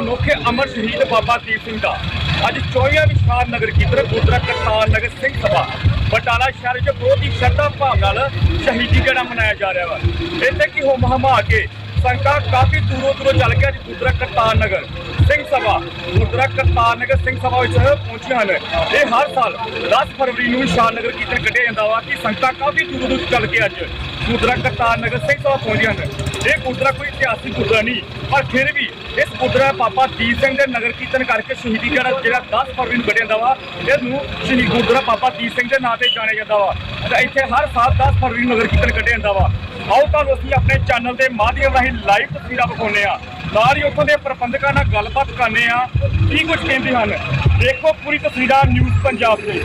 ਮਨੁੱਖ ਅਮਰ ਸ਼ਹੀਦ ਬਾਬਾ ਦੀਪ ਸਿੰਘ ਦਾ। ਅੱਜ 24ਵਾਂ ਵਿਸ਼ਾਲ ਨਗਰ ਕੀਰਤਨ, ਗੁਰਦੁਆਰਾ ਕਰਤਾਰ ਨਗਰ ਸਿੰਘ ਸਭਾ, ਬਟਾਲਾ ਸ਼ਹਿਰ ਵਿੱਚ ਬਹੁਤ ਹੀ ਸ਼ਰਧਾ ਭਾਵ ਨਾਲ ਸ਼ਹੀਦੀ ਦਿਹਾੜਾ ਮਨਾਇਆ ਜਾ ਰਿਹਾ ਵਾ। ਇੱਥੇ ਕੀ ਹੋ ਮਹਮਾ ਕੇ ਸੰਗਤਾਂ ਕਾਫੀ ਦੂਰੋਂ ਦੂਰੋਂ ਚੱਲ ਕੇ ਅੱਜ ਗੁਰਦੁਆਰਾ ਕਰਤਾਰ ਨਗਰ ਸਿੰਘ ਸਭਾ, ਗੁਰਦੁਆਰਾ ਕਰਤਾਰ ਨਗਰ ਸਿੰਘ ਸਭਾ ਵਿੱਚ ਪਹੁੰਚੇ ਹਨ। ਇਹ ਹਰ ਸਾਲ 10 ਫਰਵਰੀ ਨੂੰ ਵਿਸ਼ਾਲ ਨਗਰ ਕੀਰਤਨ ਕੱਢਿਆ ਜਾਂਦਾ ਵਾ ਕਿ ਸੰਗਤਾਂ ਕਾਫੀ ਦੂਰੋਂ ਦੂਰ ਚੱਲ ਕੇ ਅੱਜ ਗੁਰਦੁਆਰਾ ਕਰਤਾਰ ਨਗਰ ਸਿੰਘ ਸਭਾ ਪਹੁੰਚੇ ਹਨ। ਇਹ ਗੁਰਦੁਆਰਾ ਕੋਈ ਇਤਿਹਾਸਿਕ ਗੁਰਦੁਆਰਾ ਨਹੀਂ, ਪਰ ਫਿਰ ਵੀ ਇਸ ਗੁਰਦੁਆਰਾ ਬਾਬਾ ਦੀਪ ਸਿੰਘ ਦੇ ਨਗਰ ਕੀਰਤਨ ਕਰਕੇ ਸ਼ਹੀਦੀ ਜਿਹੜਾ ਜਿਹੜਾ 10 ਫਰਵਰੀ ਨੂੰ ਕੱਢਿਆ ਜਾਂਦਾ ਵਾ ਇਸ ਨੂੰ ਸ਼ਹੀਦ ਗੁਰਦੁਆਰਾ ਬਾਬਾ ਦੀਪ ਸਿੰਘ ਦੇ ਨਾਂ ਤੇ ਜਾਣਿਆ ਜਾਂਦਾ ਵਾ। ਤੇ ਇੱਥੇ ਹਰ ਸਾਲ 10 ਫਰਵਰੀ ਨੂੰ ਨਗਰ ਕੀਰਤਨ ਕੱਢਿਆ ਜਾਂਦਾ ਵਾ। ਆਓ ਤੁਹਾਨੂੰ ਅਸੀਂ ਆਪਣੇ ਚੈਨਲ ਦੇ ਮਾਧਿਅਮ ਰਾਹੀਂ ਲਾਈਵ ਤਸਵੀਰਾਂ ਵਿਖਾਉਂਦੇ ਆ ਨਾਲ ਹੀ ਉੱਥੋਂ ਦੇ ਪ੍ਰਬੰਧਕਾਂ ਨਾਲ ਗੱਲਬਾਤ ਕਰਨੇ ਆ ਕੀ ਕੁਝ ਕਹਿੰਦੇ ਹਨ? ਦੇਖੋ ਪੂਰੀ ਤਸਵੀਰਾਂ ਨਿਊਜ਼ ਪੰਜਾਬ ਤੇ।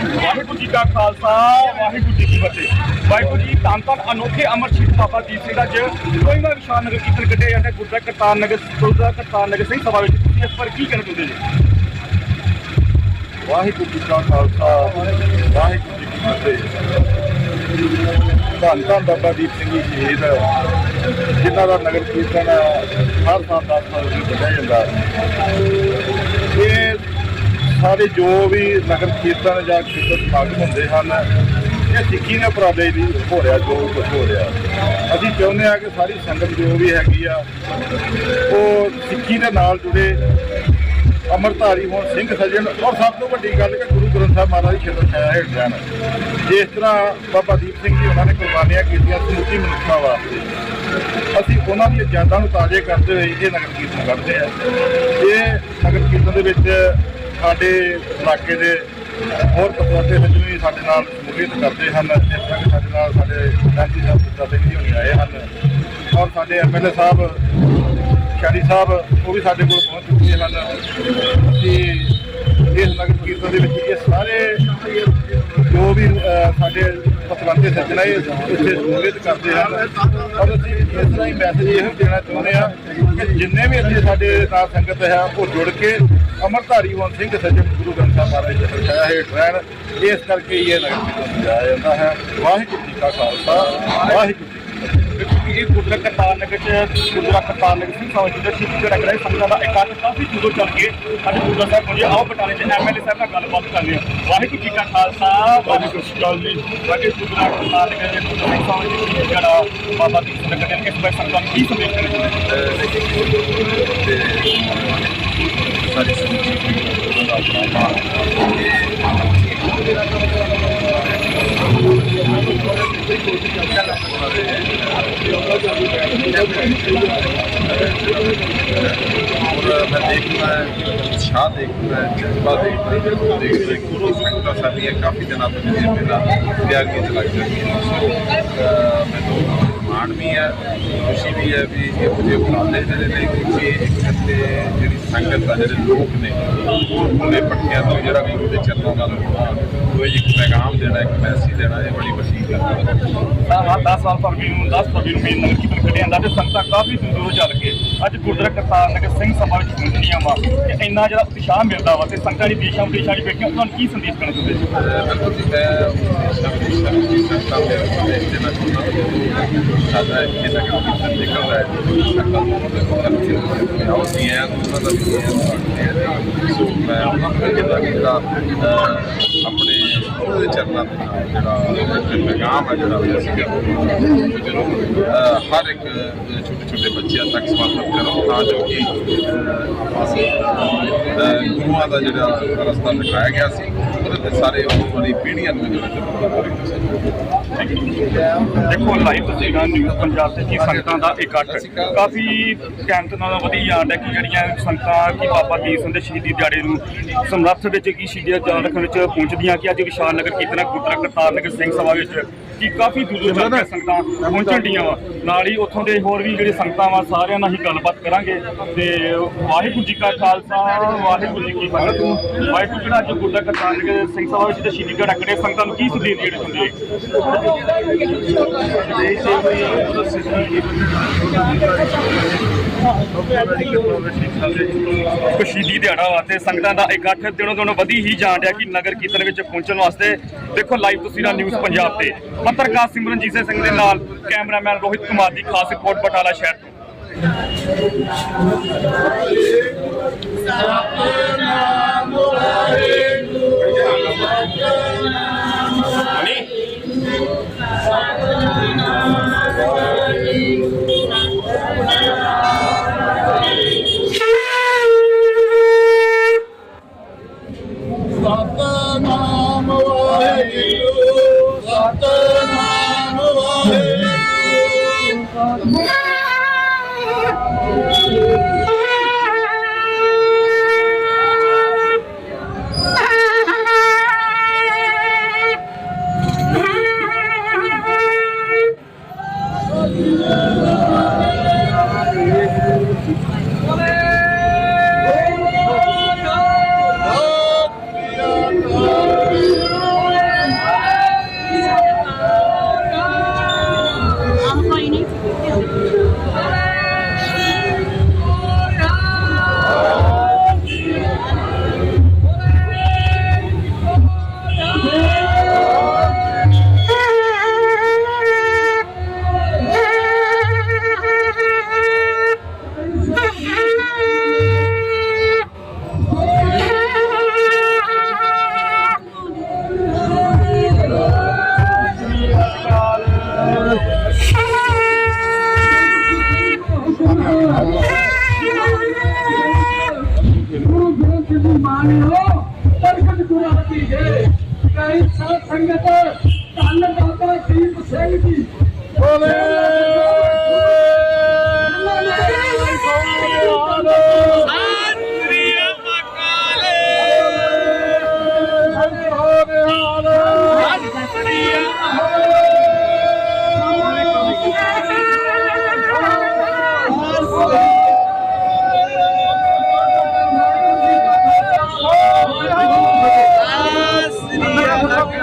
ਵਾਹਿਗੁਰੂ ਜੀ ਕਾ ਖਾਲਸਾ, ਵਾਹਿਗੁਰੂ ਜੀ ਕੀ ਫਤਿਹ। ਵਾਹਿਗੁਰੂ ਜੀ, ਧੰਨ ਧੰਨ ਅਨੋਖੇ ਅਮਰ ਸ਼ਹੀਦ ਬਾਬਾ ਦੀਪ ਸਿੰਘ ਦਾ ਅੱਜ ਕੋਈਮਾ ਵਿਸ਼ਾਲ ਨਗਰ ਕੀਰਤਨ ਕੱਢਿਆ ਜਾਂਦਾ ਗੁਰਦਾ ਕਰਤਾਰ ਨਗਰ ਗੁਰਦਾ ਕਰਤਾਰ ਨਗਰ ਸਿੰਘ ਸਭਾ ਵਿੱਚ ਤੁਸੀਂ ਇਸ ਪਰ ਕੀ ਕਹਿਣਾ ਚਾਹੁੰਦੇ ਜੀ? ਵਾਹਿਗੁਰੂ ਜੀ ਕਾ ਖਾਲਸਾ, ਵਾਹਿਗੁਰੂ ਜੀ ਕੀ ਫਤਿਹ। ਧੰਨ ਧੰਨ ਬਾਬਾ ਦੀਪ ਸਿੰਘ ਜੀ ਸ਼ਹੀਦ, ਜਿਨ੍ਹਾਂ ਦਾ ਨਗਰ ਕੀਰਤਨ ਹਰ ਸਾਲ ਦਾ ਫਰਵਰੀ ਨੂੰ ਕੱਢਿਆ ਜਾਂਦਾ ਸਾਰੇ ਜੋ ਵੀ ਨਗਰ ਕੀਰਤਨ ਜਾਂ ਕੀਰਤਨ ਸਮਾਗਮ ਹੁੰਦੇ ਹਨ, ਇਹ ਸਿੱਖੀ ਦੇ ਉਪਰਾਲੇ ਦੀ ਹੋ ਰਿਹਾ, ਜੋ ਕੁਝ ਹੋ ਰਿਹਾ। ਅਸੀਂ ਚਾਹੁੰਦੇ ਹਾਂ ਕਿ ਸਾਰੀ ਸੰਗਤ ਜੋ ਵੀ ਹੈਗੀ ਆ, ਉਹ ਸਿੱਖੀ ਦੇ ਨਾਲ ਜੁੜੇ, ਅਮਰਧਾਰੀ ਹੋਣ, ਸਿੰਘ ਸੱਜਣ, ਔਰ ਸਭ ਤੋਂ ਵੱਡੀ ਗੱਲ ਕਿ ਗੁਰੂ ਗ੍ਰੰਥ ਸਾਹਿਬ ਮਹਾਰਾਜ ਦੀ ਸ਼ਰਨ ਛਾਇਆ ਹੇਠ ਜਾਣ। ਜਿਸ ਤਰ੍ਹਾਂ ਬਾਬਾ ਦੀਪ ਸਿੰਘ ਜੀ ਉਹਨਾਂ ਨੇ ਕੁਰਬਾਨੀਆਂ ਕੀਤੀਆਂ, ਸਮੁੱਚੀ ਮਨੁੱਖਤਾ ਵਾਸਤੇ। ਅਸੀਂ ਉਹਨਾਂ ਦੀਆਂ ਯਾਦਾਂ ਨੂੰ ਤਾਜ਼ੇ ਕਰਦੇ ਹੋਏ ਇਹ ਨਗਰ ਕੀਰਤਨ ਕਰਦੇ ਆ। ਇਹ ਨਗਰ ਕੀਰਤਨ ਦੇ ਵਿੱਚ ਸਾਡੇ ਇਲਾਕੇ ਦੇ ਹੋਰ ਪਤਵੰਤੇ ਵਿੱਚ ਵੀ ਸਾਡੇ ਨਾਲ ਸ਼ਮੂਲੀਅਤ ਕਰਦੇ ਹਨ ਇਸ ਤਰ੍ਹਾਂ ਕਿ ਸਾਡੇ ਨਾਲ ਸਾਡੇ ਐਮਪੀ ਸਾਹਿਬ ਦਾ ਸਿੰਘ ਜੀ ਹੋਣੀ ਆਏ ਹਨ। ਔਰ ਸਾਡੇ ਐਮਐਲਏ ਸਾਹਿਬ ਸ਼ਾਰੀ ਸਾਹਿਬ, ਉਹ ਵੀ ਸਾਡੇ ਕੋਲ ਪਹੁੰਚ ਚੁੱਕੇ ਹਨ। ਅਸੀਂ ਇਸ ਨਗਰ ਕੀਰਤਨ ਦੇ ਵਿੱਚ ਇਹ ਸਾਰੇ ਜੋ ਵੀ ਸਾਡੇ ਪਤਵੰਤੇ ਸੱਜਣਾ ਇਹ ਇੱਥੇ ਸ਼ਮੂਲੀਅਤ ਕਰਦੇ ਹਨ ਔਰ ਅਸੀਂ ਇਸ ਤਰ੍ਹਾਂ ਹੀ ਮੈਸੇਜ ਇਹ ਦੇਣਾ ਚਾਹੁੰਦੇ ਹਾਂ ਕਿ ਜਿੰਨੇ ਵੀ ਇੱਥੇ ਸਾਡੇ ਨਾਲ ਸੰਗਤ ਹੈ, ਉਹ ਜੁੜ ਕੇ ਅਮਰਧਾਰੀ ਹੋਣ ਸਿੰਘ ਸੱਜਣ ਗੁਰੂ ਗ੍ਰੰਥ ਸਾਹਿਬ ਮਹਾਰਾਜ ਦੇ ਛਾਇਆ ਹੇਠ ਰਹਿਣ ਇਸ ਕਰਕੇ ਇਹ ਲਗਾਇਆ ਜਾਂਦਾ ਹੈ। ਵਾਹਿਗੁਰੂ ਜੀ ਕਾ ਖਾਲਸਾ, ਵਾਹਿਗੁਰੂ ਕੀ ਇਹ ਗੁਰਦੁਆਰਾ ਕਰਤਾਰ ਨਗਰ ਚ ਗੁਰਦੁਆਰਾ ਕਰਤਾਰ ਨਗਰ ਸਿੰਘ ਸਭਾ ਜੀ ਦਾ ਸ਼ਹੀਦੀ ਦਿਹਾੜਾ ਕਰਾਇਆ ਸੰਗਤਾਂ ਦਾ ਇਕੱਠ ਕਾਫੀ ਦੂਰੋਂ ਚੱਲ ਕੇ ਸਾਡੇ ਗੁਰਦੁਆਰਾ ਸਾਹਿਬ ਪਹੁੰਚੇ ਆਓ ਬਟਾਲੇ ਦੇ ਐਮਐਲਏ ਸਾਹਿਬ ਨਾਲ ਗੱਲਬਾਤ ਕਰਦੇ ਹਾਂ ਵਾਹਿਗੁਰੂ ਜੀ ਕਾ ਖਾਲਸਾ, ਵਾਹਿਗੁਰੂ ਜੀ ਕੀ ਫਤਿਹ ਬਾਕੀ ਗੁਰਦੁਆਰਾ ਕਰਤਾਰ ਨਗਰ ਦੇ ਗੁਰਦੁਆਰਾ ਸਿੰਘ ਜੀ ਜਿਹੜਾ ਬਾਬਾ ਦੀਪ ਸਿੰਘ ਨਗਰ ਦੇ ਇਸ ਬਾਰੇ ਸੰਗਤਾਂ ਨੂੰ ਕੀ ਸੰਦੇਸ਼ ਦੇਣਾ ਚਾਹੁੰਦੇ ਹੋ? ਸਾਰੀ ਸਮੁੱਚੀ और मैं देखना है शाह देखना है जज्बा देखना है देखते गुरु संगता साड़ी है काफ़ी जनाब मेरा त्याग की चलाई जाती है मैं तो ਮਾਣ ਵੀ ਹੈ ਖੁਸ਼ੀ ਵੀ ਹੈ ਵੀ ਇਹੋ ਜਿਹੇ ਉਪਰਾਲੇ ਜਿਹੜੇ ਨੇ ਕਿ ਇੱਕ ਤੇ ਜਿਹੜੀ ਸੰਗਤ ਦਾ ਜਿਹੜੇ ਲੋਕ ਨੇ ਉਹ ਭੁੱਲੇ ਪੱਟਿਆਂ ਤੋਂ ਜਿਹੜਾ ਗੁਰੂ ਦੇ ਚਰਨਾਂ ਨਾਲ ਕੋਈ ਇੱਕ ਪੈਗਾਮ ਦੇਣਾ ਇੱਕ ਮੈਸੇਜ ਦੇਣਾ ਇਹ ਬੜੀ ਗੱਲ ਹੈ ਤਾਂ ਹਾਂ 10 ਸਾਲ ਫਰਵਰੀ ਨੂੰ 10 ਫਰਵਰੀ ਨੂੰ ਮੇਨ ਨਗਰ ਕੀਰਤਨ ਕੱਢਿਆ ਜਾਂਦਾ ਤੇ ਸੰਗਤਾਂ ਕਾਫੀ ਦੂਰੋਂ ਚੱਲ ਕੇ ਅੱਜ ਗੁਰਦੁਆਰਾ ਕਰਤਾਰ ਨਗਰ ਸਿੰਘ ਸਭਾ ਵਿੱਚ ਪਹੁੰਚੀਆਂ ਵਾ ਤੇ ਇੰਨਾ ਜਿਹੜਾ ਉਤਸ਼ਾਹ ਮਿਲਦਾ ਵਾ ਤੇ ਸੰਗਤਾਂ ਦੀ ਦੇਸ਼ਾਂ ਵਿਦੇਸ਼ਾਂ ਦੀ ਬੈਠੀਆਂ ਉਹਨਾਂ ਨੂੰ ਕੀ ਸੰਦੇਸ਼ ਦੇਣਾ ਚਾਹੁੰਦੇ ਜੀ? ਬਿਲਕੁਲ ਜੀ ਮੈਂ ਸ਼ਬਦੀ ਸ਼ਬਦੀ ਸੰਤਾਂ ਦੇ ਦੇਣਾ ਚਾਹੁੰਦਾ ਹਾਂ ਸਾਡਾ ਇੱਥੇ ਤੱਕ ਕੀਰਤਨ ਨਿਕਲ ਰਿਹਾ ਹੈ ਸੰਤਾਂ ਨੂੰ ਉਹਦੇ ਉਹਨਾਂ ਦਾ ਵੀ ਹੈ ਸੋ ਮੈਂ ਉਹਨਾਂ ਨੂੰ ਕਹਿੰਦਾ ਜਿਹੜਾ ਅਹ, ਆਪਣੇ ਉਹਦੇ ਚਰਨਾਂ ਦੇ ਨਾਲ ਜਿਹੜਾ ਇੱਕ ਪੈਗਾਮ ਹੈ ਜਿਹੜਾ ਉਹ ਜਦੋਂ ਹਰ ਇੱਕ ਛੋਟੇ ਛੋਟੇ ਬੱਚਿਆਂ ਤੱਕ ਸਮਰਪਿਤ ਕਰੋ ਤਾਂ ਜੋ ਕਿ ਗੁਰੂਆਂ ਦਾ ਜਿਹੜਾ ਰਸਤਾ ਦਿਖਾਇਆ ਗਿਆ ਸੀ ਉਹਦੇ ਸਾਰੇ ਆਉਣ ਵਾਲੀ ਪੀੜ੍ਹੀਆਂ ਨੂੰ ਜਿਹੜਾ ਚੱਲਣਾ ਦੇਖੋ ਲਾਈਵ ਤਸਵੀਰਾਂ ਨਿਊਜ਼ ਪੰਜਾਬ ਤੇ ਕੀ ਸੰਗਤਾਂ ਦਾ ਇਕੱਠ ਕਾਫੀ ਕੈਂਪ ਵਧੀਆ ਯਾਦ ਹੈ ਕਿ ਜਿਹੜੀਆਂ ਸੰਗਤਾਂ ਕੀ ਬਾਬਾ ਦੀਪ ਸਿੰਘ ਦੇ ਸ਼ਹੀਦੀ ਦਿਹਾੜੇ ਨੂੰ ਸਮਰੱਥ ਵਿੱਚ, ਕੀ ਸ਼ਹੀਦੀ ਦਾ ਜਾਨ ਰੱਖਣ ਵਿੱਚ ਪਹੁੰਚਦੀਆਂ, ਕਿ ਅੱਜ ਵਿਸ਼ਾਲ ਨਗਰ ਕੀਰਤਨ ਗੁਰਦੁਆਰਾ ਕਰਤਾਰ ਨਗਰ ਸਿੰਘ ਸਭਾ ਵਿੱਚ ਕਿ ਕਾਫੀ ਦੂਰੋਂ ਚੱਲ ਕੇ ਸੰਗਤਾਂ ਪਹੁੰਚਣ ਡੀਆਂ ਵਾ। ਨਾਲ ਹੀ ਉੱਥੋਂ ਦੇ ਹੋਰ ਵੀ ਜਿਹੜੇ ਸੰਗਤਾਂ ਵਾ ਸਾਰਿਆਂ ਨਾਲ ਹੀ ਗੱਲਬਾਤ ਕਰਾਂਗੇ। ਤੇ ਵਾਹਿਗੁਰੂ ਜੀ ਕਾ ਖਾਲਸਾ ਵਾਹਿਗੁਰੂ ਜੀ ਕੀ ਫਤਿਹ। ਵਾਹਿਗੁਰੂ ਜਿਹੜਾ ਅੱਜ ਗੁਰਦੁਆਰਾ ਕਰਤਾਰ ਨਗਰ ਸਿੰਘ ਸਭਾ ਵਿੱਚ ਤੇ ਸ਼ਹੀਦੀ ਦਿਹਾੜਾ ਕਰੇ ਸੰਗਤਾਂ ਨੂੰ ਕੀ ਸੰਦੇਸ਼ ਦੇਣੇ ਚਾਹੁੰਦੇ ਹੋ? ਇੱਕ ਸ਼ਹੀਦੀ ਦਿਹਾੜਾ ਵਾਸਤੇ ਸੰਗਤਾਂ ਦਾ ਇਕੱਠ ਦਿਨੋਂ ਦਿਨ ਵਧੀ ਹੀ ਜਾਣ ਰਿਹਾ ਕਿ ਨਗਰ ਕੀਰਤਨ ਵਿੱਚ ਪਹੁੰਚਣ ਵਾਸਤੇ ਦੇਖੋ ਲਾਈਵ ਤਸਵੀਰਾਂ ਨਿਊਜ਼ ਪੰਜਾਬ ਤੇ। ਪੱਤਰਕਾਰ ਸਿਮਰਨਜੀਤ ਸਿੰਘ ਦੇ ਨਾਲ ਕੈਮਰਾਮੈਨ ਰੋਹਿਤ ਕੁਮਾਰ ਦੀ ਖਾਸ ਰਿਪੋਰਟ ਬਟਾਲਾ ਸ਼ਹਿਰ ਤੋਂ।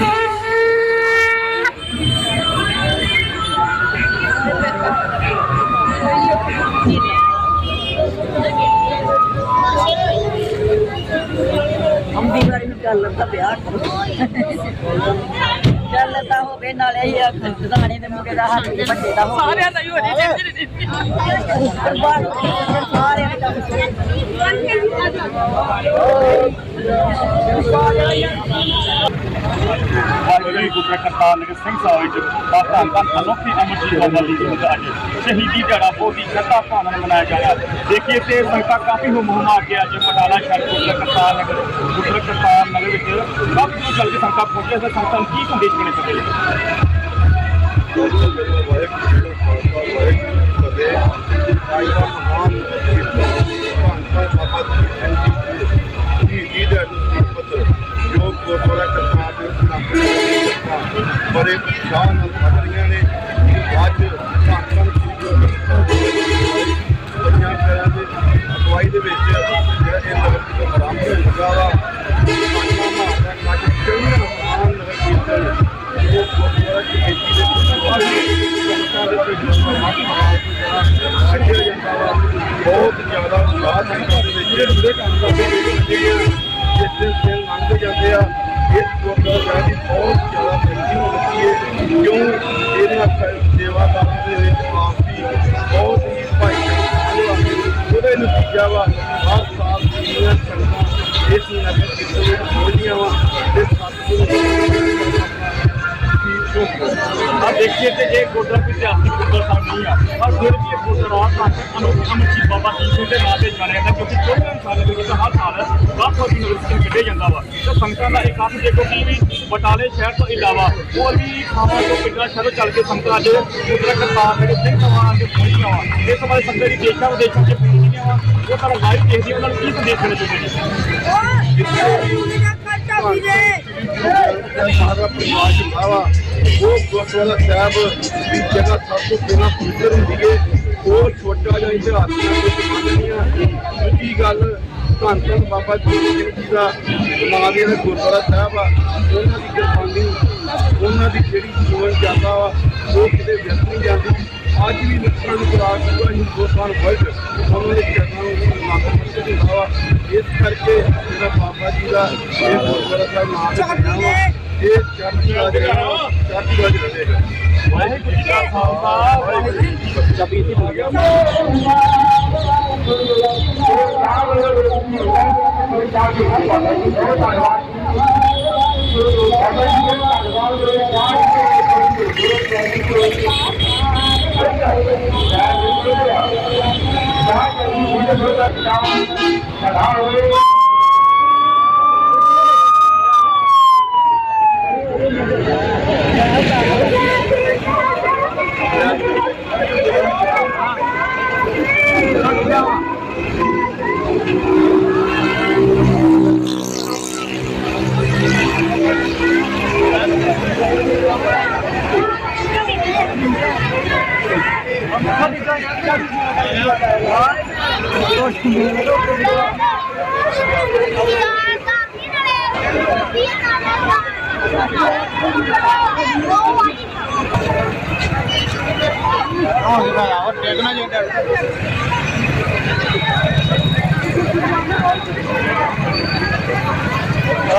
Ah! ਦਾ ਵਿਆਹ ਕਰੋ ਗੱਲ ਤਾਂ ਹੋਵੇ ਨਾਲੇ ਹੀ ਖੰਡਾਣੇ ਦੇ ਮੁੰਡੇ ਦਾ ਹੱਥ ਵੀ ਵੱਡੇ ਦਾ ਹੋਵੇ। ਸਾਰਿਆਂ ਦਾ ਹੀ ਹੋ ਜੇ ਸਾਰਿਆਂ ਦਾ ਵਾਹਿਗੁਰੂ ਗੁਰੂ ਕਰਤਾਰ ਨਗਰ ਸਿੰਘ ਸਾਹਿਬ ਵਿੱਚ ਬਾਤਾਂ ਦਾ ਅਨੋਖੀ ਅਮਰਜੀਤ ਬਾਬਾ ਦੀ ਅੱਜ ਸ਼ਹੀਦੀ ਦਿਹਾੜਾ ਬਹੁਤ ਹੀ ਸ਼ਰਧਾ ਭਾਵਨਾ ਨਾਲ ਮਨਾਇਆ ਜਾ ਰਿਹਾ। ਦੇਖੀਏ ਤੇ ਸੰਗਤਾਂ ਕਾਫੀ ਹੁਮ ਹੁਮਾ ਕੇ ਅੱਜ ਬਟਾਲਾ ਸ਼ਹਿਰ ਗੁਰੂ ਕਰਤਾਰ ਨਗਰ ਗੁਰੂ ਕਰਤਾਰ ਨਗਰ ਵਿੱਚ ਕਾਫੀ ਤੋਂ ਜਲਦੀ ਸੰਗਤਾਂ ਪਹੁੰਚੀਆਂ ਤੇ ਸੰਗਤਾਂ ਨੂੰ ਕੀ ਸੰਦੇਸ਼ ਦੇਣੇ ਚਾਹੁੰਦੇ ਨੇ? ਬੜੇ ਨਤੀਜਾ ਵਾ ਹਰ ਸਾਲ ਦੀਆਂ ਸੰਗਤਾਂ ਇਸ ਨਗਰ ਕੀਰਤਨ ਵਿੱਚ ਪਹੁੰਚਦੀਆਂ ਵਾ ਤੇ ਸਤਿਗੁਰੂ ਆ ਦੇਖੀਏ ਤੇ ਇਹ ਗੁਰਦੁਆਰਾ ਕੋਈ ਇਤਿਹਾਸਿਕ ਗੁਰਦੁਆਰਾ ਸਾਹਿਬ ਨਹੀਂ ਆ ਪਰ ਫਿਰ ਵੀ ਇਹ ਗੁਰਦੁਆਰਾ ਸਾਹਿਬ ਅਨੁਪਮ ਜੀ ਬਾਬਾ ਦੀਪ ਦੇ ਨਾਂ ਤੇ ਜਾਣਿਆ ਜਾਂਦਾ ਕਿਉਂਕਿ ਵੀ ਇਨਸਾਨ ਦੇ ਵਿੱਚ ਹਰ ਸਾਲ ਵੱਖ ਵੱਖ ਯੂਨੀਵਰਸਿਟੀ ਕੱਢਿਆ ਜਾਂਦਾ ਵਾ ਤੇ ਸੰਗਤਾਂ ਦਾ ਇਕੱਠ ਦੇਖੋ ਕਿ ਵੀ ਬਟਾਲੇ ਸ਼ਹਿਰ ਤੋਂ ਇਲਾਵਾ ਹੋਰ ਵੀ ਥਾਵਾਂ ਤੋਂ ਪਿੰਡਾਂ ਸ਼ਹਿਰੋਂ ਚੱਲ ਕੇ ਸੰਗਤਾਂ ਅੱਜ ਗੁਰਦੁਆਰਾ ਕਰਤਾਰ ਦੇ ਸਿੰਘ ਸਭਾ ਦੇ ਪਹੁੰਚੀਆਂ ਵਾ ਇਸ ਬਾਰੇ ਸੰਗਤਾਂ ਦੀ ਦੇਸ਼ਾਂ ਵਿਦੇਸ਼ਾਂ 'ਚ ਪਹੁੰਚੀਆਂ ਵਾ ਉਹ ਤਾਂ ਲਾਈਵ ਦੇਖਦੀ ਉਹਨਾਂ ਨੂੰ ਕੀ ਸੰਦੇਸ਼ ਦੇਣਾ ਚਾਹੁੰਦੇ ਨੇ ਸਾਰਾ ਪਰਿਵਾਰ ਹੁੰਦਾ ਵਾ। ਉਹ ਗੁਰਦੁਆਰਾ ਸਾਹਿਬ ਦੀ ਜਗ੍ਹਾ ਸਭ ਤੋਂ ਪਹਿਲਾਂ ਪਵਿੱਤਰ ਹੁੰਦੀ ਹੈ ਉਹ ਛੋਟਾ ਜਿਹਾ ਇਤਿਹਾਸ ਨਾਲ ਆ ਦੂਜੀ ਗੱਲ, ਧੰਨ ਧੰਨ ਬਾਬਾ ਜੀ ਜੀ ਦਾ ਨਾਂ ਦੇ ਜਿਹੜਾ ਗੁਰਦੁਆਰਾ ਸਾਹਿਬ ਆ। ਉਹਨਾਂ ਦੀ ਕੁਰਬਾਨੀ, ਉਹਨਾਂ ਦੀ ਜਿਹੜੀ ਜੀਵਨ ਜਾਂਦਾ ਵਾ, ਉਹ ਕਿਤੇ ਵਿਅਰਥ ਨਹੀਂ ਜਾਂਦੀ। ਅੱਜ ਵੀ ਲੋਕਾਂ ਨੂੰ ਖੁਰਾਕ ਪੂਰਾ ਹਿੰਦੁਸਤਾਨ ਵਰਲਡ ਉਹਨਾਂ ਦੇ ਚਰਨਾਂ ਨੂੰ ਮਾਤਾ ਮੰਦਰ ਹੁੰਦਾ ਵਾ। ਇਸ ਕਰਕੇ ਮੇਰਾ ਪਾਪਾ ਜੀ ਦਾ ਇਹ ਗੁਰਦੁਆਰਾ ਸਾਹਿਬ ਨਾਮ ਹੈ ਇਹ ਚੜ੍ਹਦੀ ਦਾ ਜਿਹੜਾ ਚੜ੍ਹਦੀ ਦਾ ਜਿਹੜਾ ਵਾਹਿਗੁਰੂ ਜੀ ਦਾ ਖਾਲਸਾ ਵਾਹਿਗੁਰੂ ਜੀ ਕੀ ਫਤਿਹ ਜਪੀ ਸੀ ਬੋਲ ਗਿਆ Thank you. जहाँ जल्दी मुझे छोटा किसान आधार हुए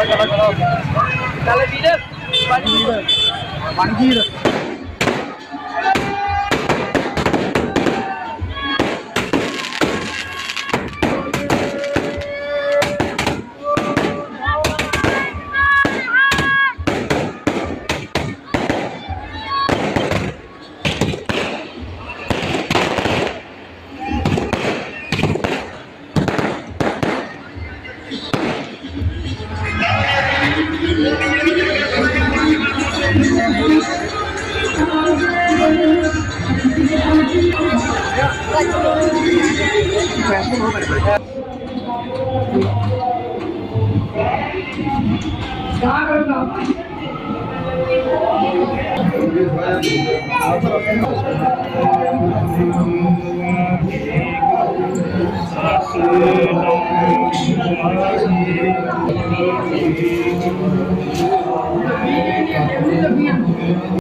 kalau kalau kalau tidak banjir banjir Thank